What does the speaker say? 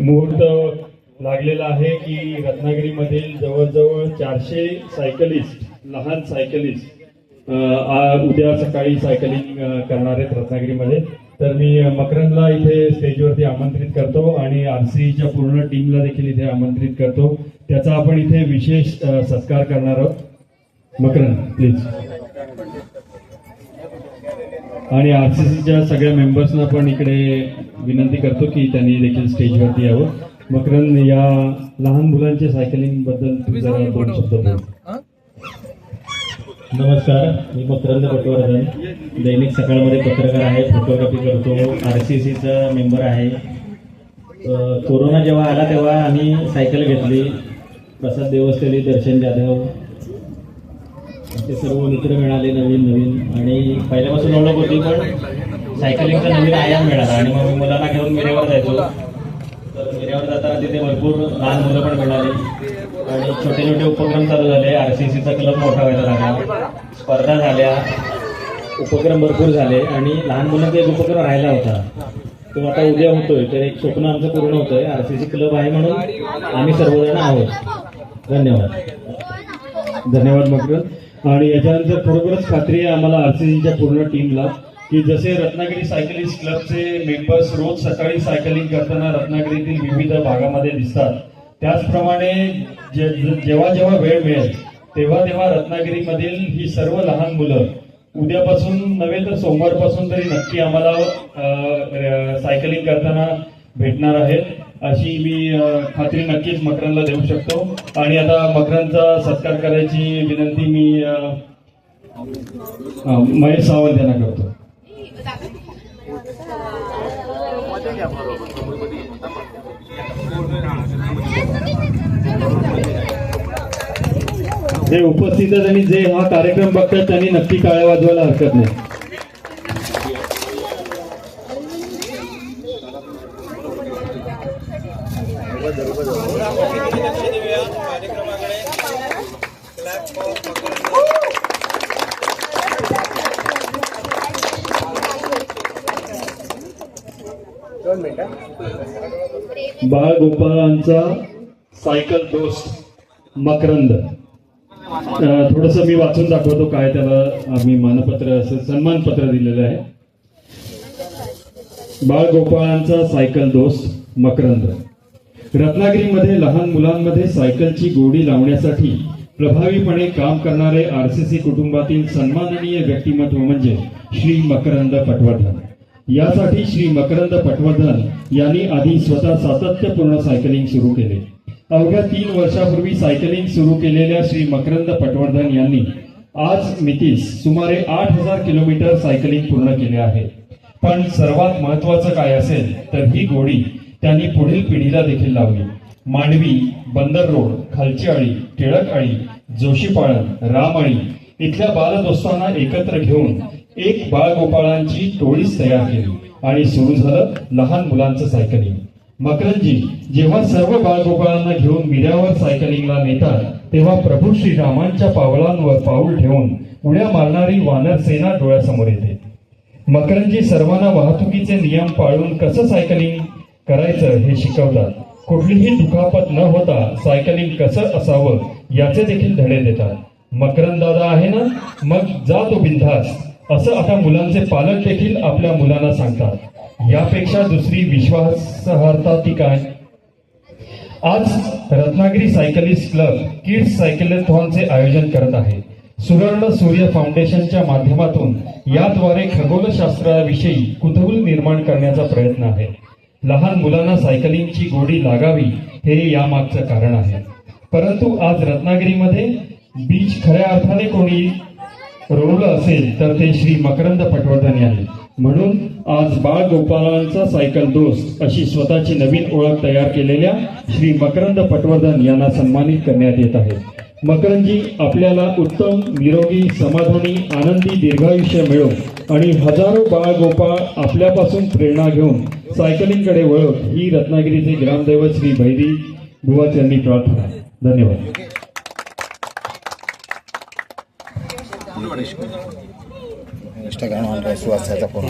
मुहूर्त लागलेला आहे की रत्नागिरीमधील जवळजवळ चारशे सायकलिस्ट लहान सायकलिस्ट आ- उद्या सकाळी सायकलिंग करणार आहेत रत्नागिरीमध्ये. तर मी मकरंदला इथे स्टेजवरती आमंत्रित करतो आणि आरसीच्या पूर्ण टीमला देखील इथे आमंत्रित करतो. त्याचा आपण इथे विशेष सत्कार करणार आहोत. मकरंद प्लीज आणि आरसीसीच्या सगळ्या मेंबर्सना पण इकडे विनंती करतो की त्यांनी देखील स्टेजवरती यावं. मकरंद या लहान मुलांच्या सायकलिंगबद्दल तू जरा दोन शब्द बोल. नमस्कार मी मकरंद पटवर्धन दैनिक सकाळमध्ये पत्रकार आहे फोटोग्राफी करतो. आर सी सीचा मेंबर आहे. कोरोना जेव्हा आला तेव्हा आम्ही सायकल घेतली. प्रसाद देवस्थळी दर्शन जाधव ते सर्व मित्र मिळाले नवीन नवीन. आणि पहिल्यापासून ओळख होती पण सायकलिंगचा नवीन आयाम मिळाला. आणि मग मी मुलांना घेऊन मिऱ्यावर जायचो. तर मिऱ्यावर जाताना तिथे भरपूर लहान मुलं पण मिळाली. आणि छोटे छोटे उपक्रम चालू झाले. आर सी सीचा क्लब मोठा व्हायला लागला. स्पर्धा झाल्या. उपक्रम भरपूर झाले. आणि लहान मुलांचा एक उपक्रम राहिला होता. तो आता उद्या होतोय. तर एक स्वप्न आमचं पूर्ण होतंय. आर सी सी क्लब आहे म्हणून आम्ही सर्वजण आहोत. धन्यवाद. धन्यवाद मकरंद आणि याच्यानंतर खरोखरच खात्री आहे आम्हाला आरसीसीच्या पूर्ण टीमला की जसे रत्नागिरी सायकलिस्ट क्लबचे मेंबर्स रोज सकाळी सायकलिंग करताना रत्नागिरीतील विविध भागामध्ये दिसतात. त्याचप्रमाणे जे जेव्हा जेव्हा वेळ मिळेल तेव्हा तेव्हा रत्नागिरीमधील ही सर्व लहान मुलं उद्यापासून नव्हे तर सोमवारपासून तरी नक्की आम्हाला सायकलिंग करताना भेटणार आहेत. अशी मी खात्री नक्कीच मकरांना देऊ शकतो. आणि आता मकरांचा सत्कार करायची विनंती मी महेश सावंत यांना करतो. जे उपस्थित आहेत आणि जे हा कार्यक्रम बघतात त्यांनी नक्की काळ्या वाजवायला हरकत नाही. बाळ गोपाळांचा सायकल दोस्त मकरंद. थोडस मी वाचून दाखवतो काय त्याला आम्ही मानपत्र असं सन्मानपत्र दिलेलं आहे. बाळ गोपाळांचा सायकल दोस्त मकरंद. रत्नागिरीमध्ये लहान मुलांमध्ये सायकलची गोडी लावण्यासाठी प्रभावीपणे काम करणारे आरसीसी कुटुंबातील सन्माननीय व्यक्तिमत्व म्हणजे श्री मकरंद पटवर्धन. यासाठी श्री मकरंद पटवर्धन यांनी आधी स्वतः सातत्यपूर्ण सायकलिंग सुरू केले. अवघ्या तीन वर्षापूर्वी सायकलिंग सुरू केलेल्या श्री मकरंद पटवर्धन यांनी आज मितीस सुमारे आठ हजार किलोमीटर सायकलिंग पूर्ण केले आहे. पण सर्वात महत्वाचं काय असेल तर ही गोडी त्यांनी पुढील पिढीला देखील लावली. मांडवी बंदर रोड खालची आळी टिळक आळी जोशीपाळण रामआळी इथल्या बालदोस्तांना एकत्र घेऊन एक बाळगोपाळांची टोळीच तयार केली आणि सुरू झालं लहान मुलांचं सायकलिंग. मकरंजी जेव्हा सर्व बाळगोपाळांना घेऊन मिऱ्यावर सायकलिंगला नेतात तेव्हा प्रभू श्रीरामांच्या पावलांवर पाऊल ठेवून उड्या मारणारी वानर सेना डोळ्यासमोर येते. मकरंजी सर्वांना वाहतुकीचे नियम पाळून कसं सायकलिंग करायचं हे शिकवतात. कुठलीही दुखापत न होता सायकलिंग कसं असावं याचे देखील धडे देतात. मकरंद दादा आहे ना? मग जा तो बिंधास असं आता मुलांचे पालक देखील आपल्या मुलांना सांगतात. यापेक्षा दुसरी विश्वासार्हता ती काय? आज रत्नागिरी सायकलिस्ट क्लब किड्स सायकलथॉनचे आयोजन करत आहे. सुवर्ण सूर्य फाउंडेशनच्या माध्यमातून याद्वारे खगोलशास्त्राविषयी कुतूहल निर्माण करण्याचा प्रयत्न आहे. लहान मुलांना सायकलिंगची गोडी लागावी हे यामागचं कारण आहे. परंतु आज रत्नागिरीमध्ये बीच खऱ्या अर्थाने कोणी रोवलं असेल तर ते श्री मकरंद पटवर्धन यांनी. म्हणून आज बाळ गोपाळांचा सायकल दोस्त अशी स्वतःची नवीन ओळख तयार केलेल्या श्री मकरंद पटवर्धन यांना सन्मानित करण्यात येत आहे. मकरंदजी आपल्याला उत्तम निरोगी समाधानी आनंदी दीर्घायुष्य मिळो. आणि हजारो बाळगोपाळ आपल्यापासून प्रेरणा घेऊन सायकलिंगकडे वळत ही रत्नागिरीचे ग्रामदैवत श्री भैरी बुवाच यांनी प्रार्थना धन्यवाद. Instagram Suhas phone